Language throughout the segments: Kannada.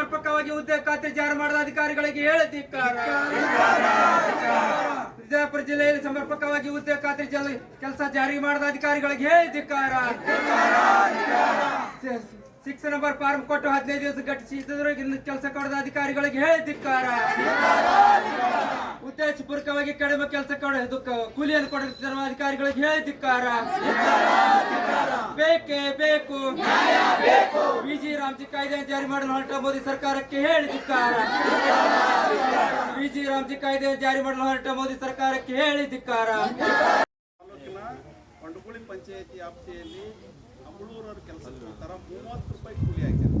ಸಮರ್ಪಕವಾಗಿ ಹುದ್ದೆ ಖಾತೆ ಜಾರಿ ಮಾಡಿದ ಅಧಿಕಾರಿಗಳಿಗೆ ಹೇಳಿ ವಿಜಯಪುರ ಜಿಲ್ಲೆಯಲ್ಲಿ ಸಮರ್ಪಕವಾಗಿ ಹುದ್ದೆ ಜಲ್, ಕೆಲಸ ಜಾರಿ ಮಾಡಿದ ಅಧಿಕಾರಿಗಳಿಗೆ ಹೇಳಿ ಸಿಕ್ಸ್ ನಂಬರ್ ಫಾರ್ಮ್ ಕೊಟ್ಟು ಹದಿನೈದು ದಿವಸ ಘಟಿಸಿ ಕೆಲಸ ಕೊಡದ ಅಧಿಕಾರಿಗಳಿಗೆ ಹೇಳಿ ಧಿಕ್ಕಾರ ಉದ್ದೇಶಪೂರ್ವಕವಾಗಿ ಕಡಿಮೆ ಕೆಲಸ ಕೊಡ ಕೂಲಿಯನ್ನು ಕೊಡುತ್ತಿರುವ ಅಧಿಕಾರಿಗಳಿಗೆ ಹೇಳಿ ಧಿಕ್ಕಾರ ಬೇಕೇ ಬೇಕು. ಬಿಜಿ ರಾಮ್ಜಿ ಕಾಯ್ದೆ ಜಾರಿ ಮಾಡಲು ಹೊರಟ ಮೋದಿ ಸರ್ಕಾರಕ್ಕೆ ಹೇಳಿ ಧಿಕ್ಕಾರ ಬಿಜಿ ರಾಮ್ಜಿ ಕಾಯ್ದೆ ಜಾರಿ ಮಾಡಲು ಹೊರಟ ಮೋದಿ ಸರ್ಕಾರಕ್ಕೆ ಹೇಳಿ ಧಿಕ್ಕಾರ ಪಂಚಾಯತಿ ವ್ಯಾಪ್ತಿಯಲ್ಲಿ ಅಮಳೂರವ್ರ ಕೆಲಸಕ್ಕೆ ಹೋಗ್ತಾರ ಮೂವತ್ತು ರೂಪಾಯಿ ಕೂಲಿ ಹಾಕ್ಯಾರ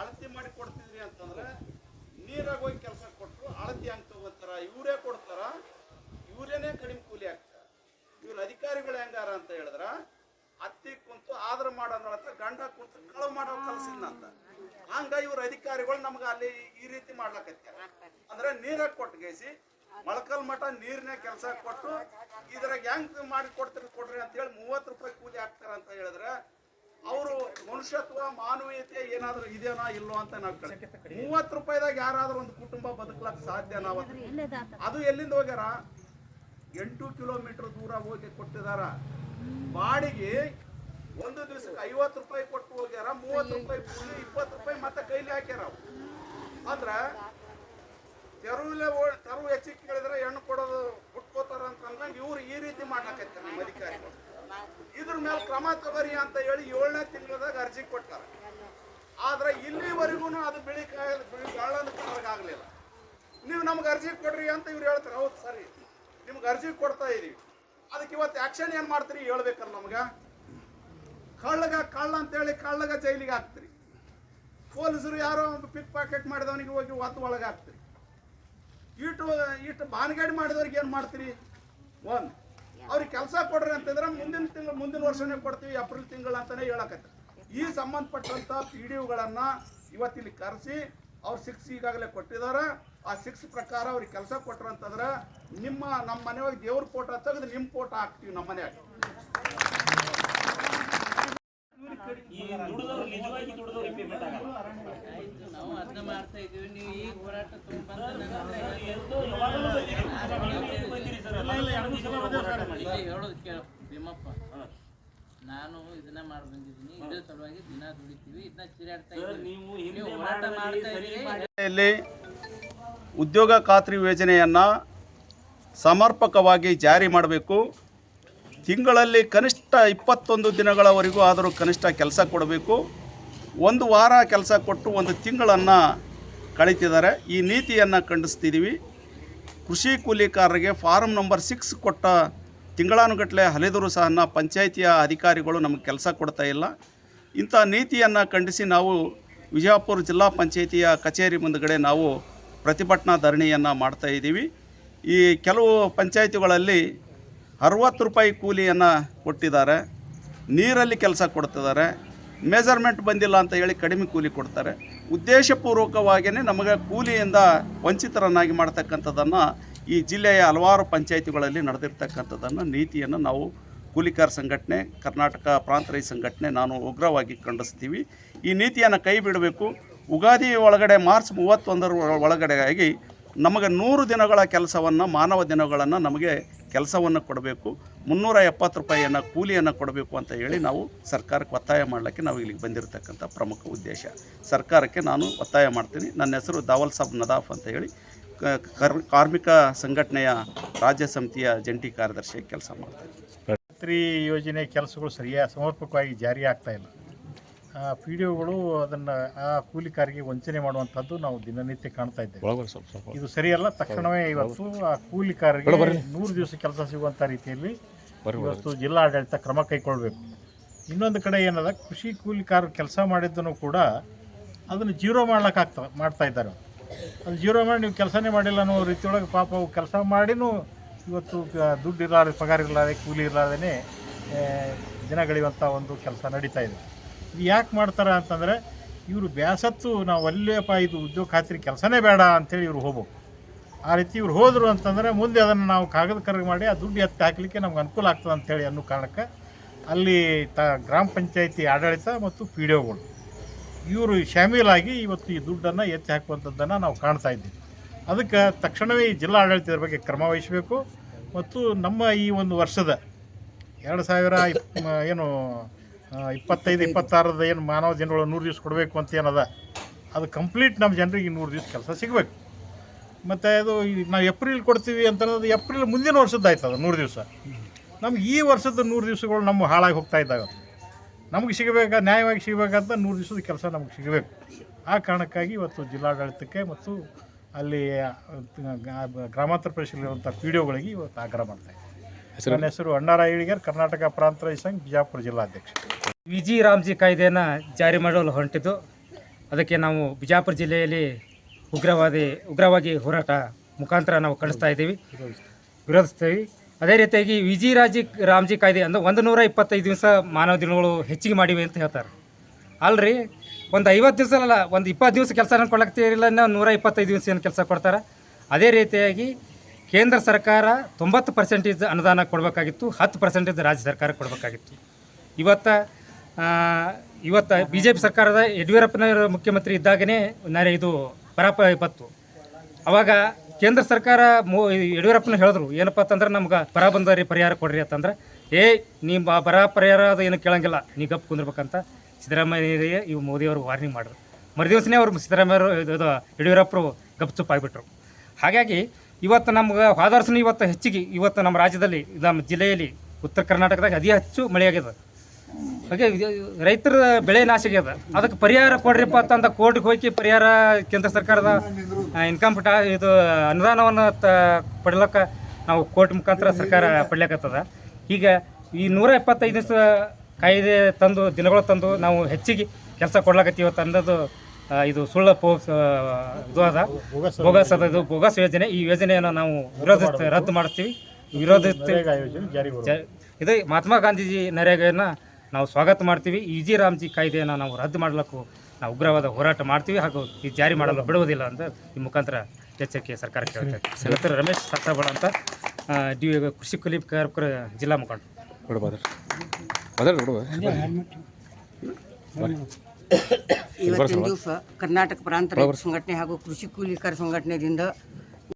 ಅಳತಿ ಮಾಡಿ ಕೊಡ್ತಿದ್ರಿ ಅಂತಂದ್ರೆ ನೀರಾಗ ಹೋಗಿ ಕೆಲಸ ಕೊಟ್ಟರು ಅಳತಿ ಹಂಗೆ ತಗೋತಾರ, ಇವರೇ ಕೊಡ್ತಾರ, ಇವರೇನೆ ಕಡಿಮೆ ಕೂಲಿ ಹಾಕ್ತಾರ ಇವ್ರ ಅಧಿಕಾರಿಗಳು ಹೆಂಗಾರ ಅಂತ ಹೇಳಿದ್ರ, ಅತ್ತಿ ಕುಂತು ಆದ್ರ ಮಾಡೋದ್ರ ಗಂಡ ಕುಂತು ಕಳವು ಮಾಡೋ ಅಂತ. ಹಂಗ ಇವ್ರ ಅಧಿಕಾರಿಗಳು ನಮ್ಗೆ ಅಲ್ಲಿ ಈ ರೀತಿ ಮಾಡ್ಲಕತ್ಯಾರ. ಅಂದ್ರೆ ನೀರ ಕೊಟ್ಟು ಗೈಸಿ ಮೊಳಕಲ್ ಮಠ ನೀರಿನ ಕೆಲಸ ಕೊಟ್ಟು ಇದ್ರಾಗ ಹೆಂಗ್ ಮಾಡಿ ಕೊಡ್ತೀರಿ ಕೊಡ್ರಿ ಅಂತ ಹೇಳಿ ಮೂವತ್ತು ರೂಪಾಯಿ ಕೂಲಿ ಹಾಕ್ತಾರ ಅಂತ ಹೇಳಿದ್ರೆ ಅವರು ಮನುಷ್ಯತ್ವ ಮಾನವೀಯತೆ ಏನಾದ್ರೂ ಇದೆನಾ ಇಲ್ಲೋ ಅಂತ ನಾವು ಮೂವತ್ತು ರೂಪಾಯಿದಾಗ ಯಾರಾದ್ರೂ ಒಂದು ಕುಟುಂಬ ಬದುಕ್ಲಕ್ ಸಾಧ್ಯ ನಾವು ಅದು ಎಲ್ಲಿಂದ ಹೋಗ್ಯಾರ? ಎಂಟು ಕಿಲೋಮೀಟರ್ ದೂರ ಹೋಗಿ ಕೊಟ್ಟಿದಾರ. ಬಾಡಿಗೆ ಒಂದು ದಿವಸಕ್ಕೆ ಐವತ್ತು ರೂಪಾಯಿ ಕೊಟ್ಟು ಹೋಗ್ಯಾರ ಮೂವತ್ತು ರೂಪಾಯಿ ಕೂಲಿ ಇಪ್ಪತ್ತು ರೂಪಾಯಿ ಮತ್ತೆ ಕೈಲಿ ಹಾಕ್ಯಾರ ಅವ್ರು. ಅಂದ್ರ ತೆರುವಿಲೆ ತೆರವು ಹೆಚ್ಚಿಗೆ ಕೇಳಿದ್ರೆ ಹೆಣ್ಣು ಕೊಡೋದು ಬಿಟ್ಕೋತಾರ ಅಂತ ಅಂದಂಗ ಇವ್ರು ಈ ರೀತಿ ಮಾಡ್ಲಕತ್ತಾರ ನಮ್ಮ ಅಧಿಕಾರಿಗಳು. ಇದ್ರ ಮೇಲೆ ಕ್ರಮ ತಗೋರಿ ಅಂತ ಹೇಳಿ ಏಳನೇ ತಿಂಗಳದಾಗ ಅರ್ಜಿ ಕೊಟ್ಟಾರ. ಆದ್ರೆ ಇಲ್ಲಿವರೆಗೂ ಅದು ಬಿಳಿ ಕಾಯ ಬಿಳಿ ನೀವು ನಮ್ಗೆ ಅರ್ಜಿ ಕೊಡ್ರಿ ಅಂತ ಇವ್ರು ಹೇಳ್ತಾರೆ. ಹೌದು ಸರಿ. ನಿಮ್ಗೆ ಅರ್ಜಿ ಕೊಡ್ತಾ ಇದೀವಿ. ಅದಕ್ಕೆ ಇವತ್ತು ಆಕ್ಷನ್ ಏನು ಮಾಡ್ತೀರಿ ಹೇಳ್ಬೇಕಲ್ಲ ನಮ್ಗ? ಕಳ್ಳಗ ಕಳ್ಳ ಅಂತೇಳಿ ಕಳ್ಳಗ ಜೈಲಿಗೆ ಹಾಕ್ತೀರಿ. ಪೊಲೀಸರು ಯಾರೋ ಪಿಕ್ ಪಾಕೆಟ್ ಮಾಡಿದವನಿಗೆ ಹೋಗಿ ಒತ್ತು ಒಳಗೆ ಹಾಕ್ತೀರಿ. ಇಟ್ಟು ಇಟ್ಟು ಬಾನ್ಗಾಡಿ ಮಾಡಿದವ್ರಿಗೆ ಏನು ಮಾಡ್ತೀರಿ? ಒಂದು, ಅವ್ರಿಗೆ ಕೆಲಸ ಕೊಡ್ರಿ ಅಂತಂದ್ರೆ ಮುಂದಿನ ತಿಂಗಳು, ಮುಂದಿನ ವರ್ಷನೇ ಕೊಡ್ತೀವಿ, ಏಪ್ರಿಲ್ ತಿಂಗಳು ಅಂತಲೇ ಹೇಳಕತ್ತೆ ಈ ಸಂಬಂಧಪಟ್ಟಂತ ಪಿ ಡಿ ಒಗಳನ್ನು ಇವತ್ತಿಲ್ಲಿ ಕರೆಸಿ, ಅವ್ರು ಸಿಕ್ಸ್ ಈಗಾಗಲೇ ಕೊಟ್ಟಿದ್ದಾರೆ. ಆ ಸಿಕ್ಸ್ ಪ್ರಕಾರ ಅವ್ರಿಗೆ ಕೆಲಸ ಕೊಟ್ರು ಅಂತಂದ್ರೆ ನಿಮ್ಮ, ನಮ್ಮ ಮನೆಯೊಳಗೆ ದೇವ್ರ ಫೋಟೋ ತೆಗೆದು ನಿಮ್ಮ ಫೋಟೋ ಹಾಕ್ತೀವಿ ನಮ್ಮ ಮನೆಯಾಗ. ಈ ದುಡಿದವ್ರು ನಿಜವಾಗಿ ದುಡಿದವ್ರಿಗೆ ಪೇಮೆಂಟ್ ಆಗಲ್ಲ. ಆಯ್ತು ನಾವು ಅದನ್ನ ಮಾಡ್ತಾ ಇದೀವಿ ನೀವು ಈಗ ಹೋರಾಟ ತುಂಬಾ ಹೇಳೋದು ಕೇಳ ಭೀಮಪ್ಪ. ನಾನು ಇದನ್ನ ಮಾಡಿ ಬಂದಿದ್ದೀನಿ. ಇದ್ರ ಸಲುವಾಗಿ ದಿನ ದುಡಿತೀವಿ. ಇದನ್ನ ಚಿರಾಡ್ತಾ ಸರ್ ಇದ್ದೀವಿ. ನೀವು ನೀವು ಹಿಂದೆ ಹೋರಾಟ ಮಾಡ್ತಾ ಸರಿ ಇದ್ದೀರಿ. ಉದ್ಯೋಗ ಖಾತ್ರಿ ಯೋಜನೆಯನ್ನು ಸಮರ್ಪಕವಾಗಿ ಜಾರಿ ಮಾಡಬೇಕು. ತಿಂಗಳಲ್ಲಿ ಕನಿಷ್ಠ ಇಪ್ಪತ್ತೊಂದು ದಿನಗಳವರೆಗೂ ಆದರೂ ಕನಿಷ್ಠ ಕೆಲಸ ಕೊಡಬೇಕು. ಒಂದು ವಾರ ಕೆಲಸ ಕೊಟ್ಟು ಒಂದು ತಿಂಗಳನ್ನು ಕಳೀತಿದ್ದಾರೆ. ಈ ನೀತಿಯನ್ನು ಖಂಡಿಸ್ತಿದ್ದೀವಿ ಕೃಷಿ ಕೂಲಿಕಾರರಿಗೆ ಫಾರಮ್ ನಂಬರ್ ಸಿಕ್ಸ್ ಕೊಟ್ಟ ತಿಂಗಳಾನುಗಟ್ಟಲೆ ಅಲೆದರೂ ಸಹ ಪಂಚಾಯಿತಿಯ ಅಧಿಕಾರಿಗಳು ನಮಗೆ ಕೆಲಸ ಕೊಡ್ತಾ ಇಲ್ಲ. ಇಂಥ ನೀತಿಯನ್ನು ಖಂಡಿಸಿ ನಾವು ವಿಜಯಪುರ ಜಿಲ್ಲಾ ಪಂಚಾಯಿತಿಯ ಕಚೇರಿ ಮುಂದುಗಡೆ ನಾವು ಪ್ರತಿಭಟನಾ ಧರಣಿಯನ್ನು ಮಾಡ್ತಾ ಇದ್ದೀವಿ ಈ ಕೆಲವು ಪಂಚಾಯಿತಿಗಳಲ್ಲಿ ಅರವತ್ತು ರೂಪಾಯಿ ಕೂಲಿಯನ್ನು ಕೊಟ್ಟಿದ್ದಾರೆ. ನೀರಲ್ಲಿ ಕೆಲಸ ಕೊಡ್ತಿದ್ದಾರೆ. ಮೆಜರ್ಮೆಂಟ್ ಬಂದಿಲ್ಲ ಅಂತ ಹೇಳಿ ಕಡಿಮೆ ಕೂಲಿ ಕೊಡ್ತಾರೆ. ಉದ್ದೇಶಪೂರ್ವಕವಾಗಿಯೇ ನಮಗೆ ಕೂಲಿಯಿಂದ ವಂಚಿತರನ್ನಾಗಿ ಮಾಡ್ತಕ್ಕಂಥದ್ದನ್ನು ಈ ಜಿಲ್ಲೆಯ ಹಲವಾರು ಪಂಚಾಯಿತಿಗಳಲ್ಲಿ ನಡೆದಿರ್ತಕ್ಕಂಥದ್ದನ್ನು ನೀತಿಯನ್ನು ನಾವು ಕೂಲಿಕಾರ ಸಂಘಟನೆ, ಕರ್ನಾಟಕ ಪ್ರಾಂತ ರೈತ ಸಂಘಟನೆ ನಾನು ಉಗ್ರವಾಗಿ ಖಂಡಿಸ್ತೀವಿ. ಈ ನೀತಿಯನ್ನು ಕೈ ಬಿಡಬೇಕು. ಉಗಾದಿ ಒಳಗಡೆ ಮಾರ್ಚ್ ಮೂವತ್ತೊಂದರ ಒಳ- ಒಳಗಡೆಗಾಗಿ ನಮಗೆ ನೂರು ದಿನಗಳ ಕೆಲಸವನ್ನು ಮಾನವ ದಿನಗಳನ್ನು ನಮಗೆ ಕೆಲಸವನ್ನು ಕೊಡಬೇಕು. ಮುನ್ನೂರ ಎಪ್ಪತ್ತು ರೂಪಾಯಿಯನ್ನು ಕೂಲಿಯನ್ನು ಕೊಡಬೇಕು ಅಂತ ಹೇಳಿ ನಾವು ಸರ್ಕಾರಕ್ಕೆ ಒತ್ತಾಯ ಮಾಡಲಿಕ್ಕೆ ನಾವು ಇಲ್ಲಿಗೆ ಬಂದಿರತಕ್ಕಂಥ ಪ್ರಮುಖ ಉದ್ದೇಶ. ಸರ್ಕಾರಕ್ಕೆ ನಾನು ಒತ್ತಾಯ ಮಾಡ್ತೀನಿ. ನನ್ನ ಹೆಸರು ದಾವಲ್ ಸಾಬ್ ನದಾಫ್ ಅಂತ ಹೇಳಿ. ಕಾರ್ಮಿಕ ಸಂಘಟನೆಯ ರಾಜ್ಯ ಸಮಿತಿಯ ಜಂಟಿ ಕಾರ್ಯದರ್ಶಿ ಕೆಲಸ ಮಾಡ್ತೀನಿ ಖಾತ್ರಿ ಯೋಜನೆ ಕೆಲಸಗಳು ಸರಿಯಾಗಿ ಸಮರ್ಪಕವಾಗಿ ಜಾರಿ ಆಗ್ತಾ ಇಲ್ಲ? ಪಿ ಡಿ ಒಗಳು ಅದನ್ನು ಆ ಕೂಲಿಕಾರಿಗೆ ವಂಚನೆ ಮಾಡುವಂಥದ್ದು ನಾವು ದಿನನಿತ್ಯ ಕಾಣ್ತಾ ಇದ್ದೇವೆ. ಇದು ಸರಿಯಲ್ಲ ತಕ್ಷಣವೇ ಇವತ್ತು ಆ ಕೂಲಿಕಾರರಿಗೆ ನೂರು ದಿವಸ ಕೆಲಸ ಸಿಗುವಂಥ ರೀತಿಯಲ್ಲಿ ಇವತ್ತು ಜಿಲ್ಲಾಡಳಿತ ಕ್ರಮ ಕೈಗೊಳ್ಬೇಕು. ಇನ್ನೊಂದು ಕಡೆ ಏನದ ಕೃಷಿ ಕೂಲಿಕಾರರು ಕೆಲಸ ಮಾಡಿದ್ದನ್ನು ಕೂಡ ಅದನ್ನು ಜೀರೋ ಮಾಡ್ಲಿಕ್ಕಾಗ್ತ ಮಾಡ್ತಾ ಇದ್ದಾರೆ. ಅದು ಜೀರೋ ಮಾಡಿ ನೀವು ಕೆಲಸನೇ ಮಾಡಿಲ್ಲ ಅನ್ನೋ ರೀತಿಯೊಳಗೆ ಪಾಪ ಅವು ಕೆಲಸ ಮಾಡಿನೂ ಇವತ್ತು ದುಡ್ಡು ಇರಲಾರ್ದೆ ಪಗಾರ ಇರಲಾರ್ದೆ ಕೂಲಿ ಇರಲಾರ್ದೇ ದಿನಗಳಿವಂಥ ಒಂದು ಕೆಲಸ ನಡೀತಾ ಇದೆ. ಇದು ಯಾಕೆ ಮಾಡ್ತಾರೆ ಅಂತಂದರೆ, ಇವರು ಬ್ಯಾಸತ್ತು, ನಾವು ಅಲ್ಲೇಪ್ಪ ಇದು ಉದ್ಯೋಗ ಖಾತ್ರಿ ಕೆಲಸನೇ ಬೇಡ ಅಂಥೇಳಿ ಇವರು ಹೋಗ್ಬೇಕು ಆ ರೀತಿ ಇವ್ರು ಹೋದರು ಅಂತಂದರೆ ಮುಂದೆ ಅದನ್ನು ನಾವು ಕಾಗದ ಕರಗ ಮಾಡಿ ಆ ದುಡ್ಡು ಎತ್ತಿ ಹಾಕಲಿಕ್ಕೆ ನಮ್ಗೆ ಅನುಕೂಲ ಆಗ್ತದೆ ಅಂಥೇಳಿ ಅನ್ನೋ ಕಾರಣಕ್ಕೆ ಅಲ್ಲಿ ತ ಗ್ರಾಮ ಪಂಚಾಯತಿ ಆಡಳಿತ ಮತ್ತು ಪಿ ಡಿ ಒಗಳು. ಇವರು ಶಾಮೀಲಾಗಿ ಇವತ್ತು ಈ ದುಡ್ಡನ್ನು ಎತ್ತಿ ಹಾಕುವಂಥದ್ದನ್ನು ನಾವು ಕಾಣ್ತಾ ಇದ್ದೀವಿ. ಅದಕ್ಕೆ ತಕ್ಷಣವೇ ಈ ಜಿಲ್ಲಾ ಆಡಳಿತದ ಬಗ್ಗೆ ಕ್ರಮ ವಹಿಸಬೇಕು. ಮತ್ತು ನಮ್ಮ ಈ ಒಂದು ವರ್ಷದ ಎರಡು ಸಾವಿರ ಏನು ಇಪ್ಪತ್ತೈದು ಇಪ್ಪತ್ತಾರದ ಏನು ಮಾನವ ಜನಗಳು ನೂರು ದಿವಸ ಕೊಡಬೇಕು ಅಂತ ಏನದ? ಅದು ಕಂಪ್ಲೀಟ್ ನಮ್ಮ ಜನರಿಗೆ ನೂರು ದಿವಸ ಕೆಲಸ ಸಿಗಬೇಕು. ಮತ್ತು ಅದು ನಾವು ಏಪ್ರಿಲ್ ಕೊಡ್ತೀವಿ ಅಂತಂದ್ರೆ ಏಪ್ರಿಲ್ ಮುಂದಿನ ವರ್ಷದ್ದು ಆಯ್ತು ಅದು ನೂರು ದಿವಸ. ನಮ್ಗೆ ಈ ವರ್ಷದ ನೂರು ದಿವಸಗಳು ನಮ್ಮ ಹಾಳಾಗಿ ಹೋಗ್ತಾ ಇದ್ದಾಗ ನಮಗೆ ಸಿಗಬೇಕಾ, ನ್ಯಾಯವಾಗಿ ಸಿಗಬೇಕಂತ ನೂರು ದಿವಸದ ಕೆಲಸ ನಮಗೆ ಸಿಗಬೇಕು. ಆ ಕಾರಣಕ್ಕಾಗಿ ಇವತ್ತು ಜಿಲ್ಲಾಡಳಿತಕ್ಕೆ ಮತ್ತು ಅಲ್ಲಿ ಗ್ರಾಮಾಂತರ ಪ್ರದೇಶದಲ್ಲಿರುವಂಥ ಪಿ ಡಿ ಒಗಳಿಗೆ ಇವತ್ತು ಆಗ್ರಹ ಮಾಡ್ತಾ ಇದ್ದೀವಿ ನನ್ನ ಹೆಸರು ಅಣ್ಣಾರ ಇಳಿಗರ್ ಕರ್ನಾಟಕ ಪ್ರಾಂತ ರೈತ ಸಂಘ ಬಿಜಾಪುರ ಜಿಲ್ಲಾಧ್ಯಕ್ಷ. ವಿ ಜಿ ರಾಮ್ಜಿ ಕಾಯ್ದೆಯನ್ನು ಜಾರಿ ಮಾಡಲು ಹೊರಟಿದ್ದು ಅದಕ್ಕೆ ನಾವು ಬಿಜಾಪುರ ಜಿಲ್ಲೆಯಲ್ಲಿ ಉಗ್ರವಾದಿ ಉಗ್ರವಾಗಿ ಹೋರಾಟ ಮುಖಾಂತರ ನಾವು ಕಳಿಸ್ತಾ ಇದ್ದೀವಿ. ವಿರೋಧಿಸ್ತೀವಿ. ಅದೇ ರೀತಿಯಾಗಿ ವಿ ಜಿ ರಾಜಿ ರಾಮ್ಜಿ ಕಾಯ್ದೆ ಅಂದ್ರೆ ಒಂದು ನೂರ ಇಪ್ಪತ್ತೈದು ದಿವಸ ಮಾನವ ದಿನಗಳು ಹೆಚ್ಚಿಗೆ ಮಾಡಿವೆ ಅಂತ ಹೇಳ್ತಾರೆ. ಅಲ್ರಿ ಒಂದು ಐವತ್ತು ದಿವಸ ಅಲ್ಲ ಒಂದು ಇಪ್ಪತ್ತು ದಿವಸ ಕೆಲಸ ಕೊಡಕ್ತಿರಲಿಲ್ಲ ನೂರ ಇಪ್ಪತ್ತೈದು ದಿವಸ ಏನು ಕೆಲಸ ಕೊಡ್ತಾರೆ. ಅದೇ ರೀತಿಯಾಗಿ ಕೇಂದ್ರ ಸರ್ಕಾರ ತೊಂಬತ್ತು ಪರ್ಸೆಂಟೇಜ್ ಅನುದಾನ ಕೊಡಬೇಕಾಗಿತ್ತು, ಹತ್ತು ಪರ್ಸೆಂಟೇಜ್ ರಾಜ್ಯ ಸರ್ಕಾರ ಕೊಡಬೇಕಾಗಿತ್ತು. ಇವತ್ತು ಇವತ್ತು ಬಿ ಜೆ ಪಿ ಸರ್ಕಾರದ ಯಡಿಯೂರಪ್ಪನವರು ಮುಖ್ಯಮಂತ್ರಿ ಇದ್ದಾಗನೇ ನಾನು ಇದು ಪರಾಪ ಬತ್ತು ಅವಾಗ ಕೇಂದ್ರ ಸರ್ಕಾರ ಮೋ, ಯಡಿಯೂರಪ್ಪನ ಹೇಳಿದ್ರು, ಏನಪ್ಪ ಅಂತಂದ್ರೆ ನಮ್ಗೆ ಬರ ಬಂದರಿ ಪರಿಹಾರ ಕೊಡ್ರಿ ಅಂತಂದ್ರೆ, ಏ ನಿಮ್ಮ ಬರ ಪರಿಹಾರ ಅದು ಏನು ಕೇಳಂಗಿಲ್ಲ ನೀ ಗಪ್ ಕುಂದಿರ್ಬೇಕಂತ ಸಿದ್ದರಾಮಯ್ಯ ಇವು ಮೋದಿಯವರು ವಾರ್ನಿಂಗ್ ಮಾಡಿದ್ರು. ಮರುದಿವಸನೇ ಅವರು ಸಿದ್ದರಾಮಯ್ಯವರು ಇದು ಯಡಿಯೂರಪ್ಪರು ಗಪ್ಚುಪ್ ಆಗಿಬಿಟ್ರು. ಹಾಗಾಗಿ ಇವತ್ತು ನಮ್ಗೆ ಹೋದ ಇವತ್ತು ಹೆಚ್ಚಿಗೆ, ಇವತ್ತು ನಮ್ಮ ರಾಜ್ಯದಲ್ಲಿ, ನಮ್ಮ ಜಿಲ್ಲೆಯಲ್ಲಿ ಉತ್ತರ ಕರ್ನಾಟಕದಾಗ ಅತಿ ಹೆಚ್ಚು ಮಳೆಯಾಗಿದೆ ಹಾಗೆ ರೈತರ ಬೆಳೆ ನಾಶ ಆಗ್ಯದ. ಅದಕ್ಕೆ ಪರಿಹಾರ ಕೊಡ್ರಿಪ್ಪ ಅಂತಂದ ಕೋರ್ಟ್ಗೆ ಹೋಗಿ ಪರಿಹಾರ ಕೇಂದ್ರ ಸರ್ಕಾರದ ಇನ್ಕಮ್ ಟಾ ಇದು ಅನುದಾನವನ್ನು ತ, ಪಡಲಕ್ಕ ನಾವು ಕೋರ್ಟ್ ಮುಖಾಂತರ ಸರ್ಕಾರ ಪಡ್ಲಿಕ್ಕತ್ತದ ಈಗ ಈ ನೂರ ಇಪ್ಪತ್ತೈದು ದಿವಸ ಕಾಯ್ದೆ ತಂದು, ದಿನಗಳು ತಂದು ನಾವು ಹೆಚ್ಚಿಗೆ ಕೆಲಸ ಕೊಡ್ಲಾಕತ್ತೀವಿ ಇವತ್ತು ಅನ್ನೋದು ಇದು ಸುಳ್ಳ ಪೋಗಸ್ ಆ, ಇದು ಅದ ಬೋಗಸ್ ಅದ ಇದು ಬೋಗಸ್ ಯೋಜನೆ. ಈ ಯೋಜನೆಯನ್ನು ನಾವು ವಿರೋಧಿಸ್ತೀವಿ ರದ್ದು ಮಾಡ್ತೀವಿ ವಿರೋಧಿಸ್ತೀವಿ. ಇದೇ ಮಹಾತ್ಮ ಗಾಂಧೀಜಿ ನರೇಗಾನ ನಾವು ಸ್ವಾಗತ ಮಾಡ್ತೀವಿ. ಈ ಜಿ ರಾಮ್ಜಿ ಕಾಯ್ದೆಯನ್ನು ನಾವು ರದ್ದು ಮಾಡಲಿಕ್ಕೂ ನಾವು ಉಗ್ರವಾದ ಹೋರಾಟ ಮಾಡ್ತೀವಿ ಹಾಗೂ ಈ ಜಾರಿ ಮಾಡಲು ಬಿಡುವುದಿಲ್ಲ ಅಂತ ಈ ಮುಖಾಂತರ ಎಚ್ಚರಿಕೆ ಸರ್ಕಾರಕ್ಕೆ ಹೇಳ್ತೇವೆ ನನ್ನ ರಮೇಶ್ ಸಾಸಾಬಳ ಅಂತ ಡಿ ಕೃಷಿ ಕೂಲಿ ಕಾರ್ಮಿಕರ ಜಿಲ್ಲಾ ಮುಖಂಡ. ಇವತ್ತಿನ ದಿವಸ ಕರ್ನಾಟಕ ಪ್ರಾಂತ ರೈತ ಸಂಘಟನೆ ಹಾಗೂ ಕೃಷಿ ಕೂಲಿಕರ ಸಂಘಟನೆಯಿಂದ